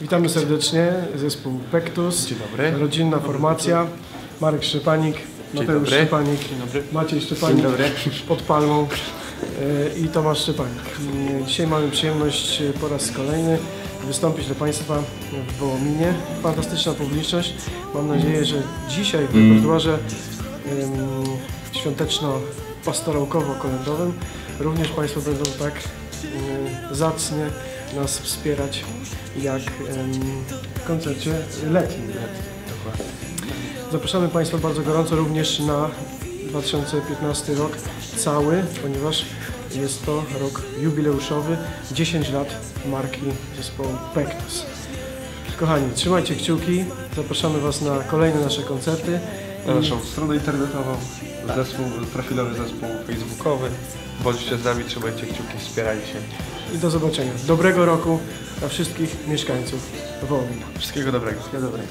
Witamy serdecznie, zespół Pektus, Dzień dobry. rodzinna formacja, Marek Szczepanik, Mateusz dobry. Szczepanik, Dzień dobry. Maciej Szczepanik Dzień dobry. pod palmą e, i Tomasz Szczepanik. E, Dzisiaj mamy przyjemność e, po raz kolejny wystąpić do Państwa w Wołominie. Fantastyczna publiczność. Mam nadzieję, że dzisiaj w repertuarze em, świąteczno-pastorałkowo-kolędowym również Państwo będą tak em, zacnie nas wspierać jak w koncercie letnim. Zapraszamy Państwa bardzo gorąco również na 2015 rok cały, ponieważ jest to rok jubileuszowy, 10 lat marki zespołu Pektus. Kochani, trzymajcie kciuki, zapraszamy Was na kolejne nasze koncerty. Na naszą stronę internetową, zespół, profilowy zespół facebookowy. Bądźcie z nami, trzymajcie kciuki, wspierajcie. I do zobaczenia. Dobrego roku dla wszystkich mieszkańców Wołomina. Wszystkiego dobrego. Wszystkiego dobrego.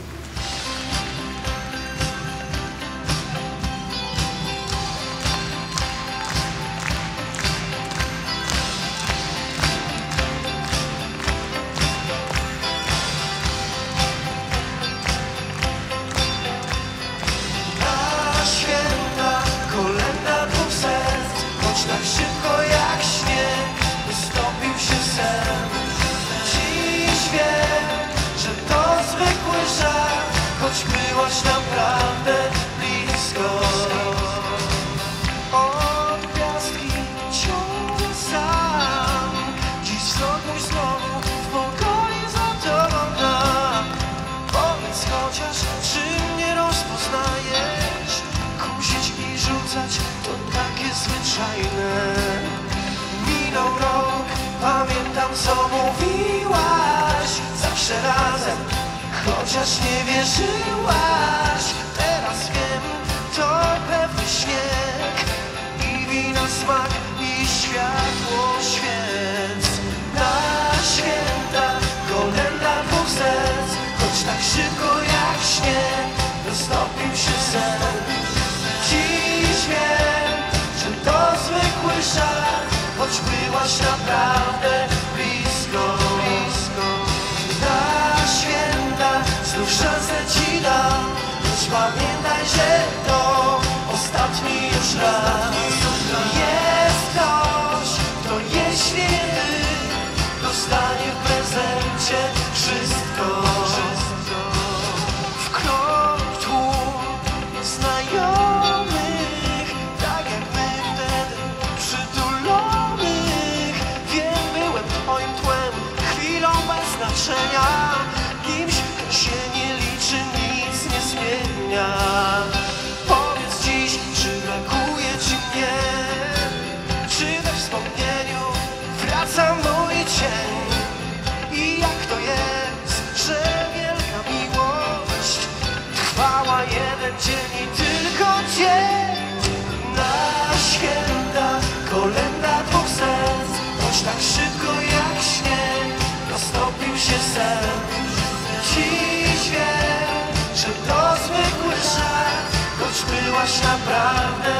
Co mówiłaś Zawsze razem, chociaż nie wierzyłaś. Teraz wiem, to pewny śnieg I wina smak i światło świec Na święta kolenda dwóch serc Choć tak szybko jak śnieg Roztopił się sen. Dziś wiem, że to zwykły żart Choć byłaś naprawdę Trwała jeden dzień i tylko dzień. Na święta kolenda dwóch serc. Choć tak szybko jak śnieg Roztopił się sen. Dziś wiem, że to zwykły żart Choć byłaś naprawdę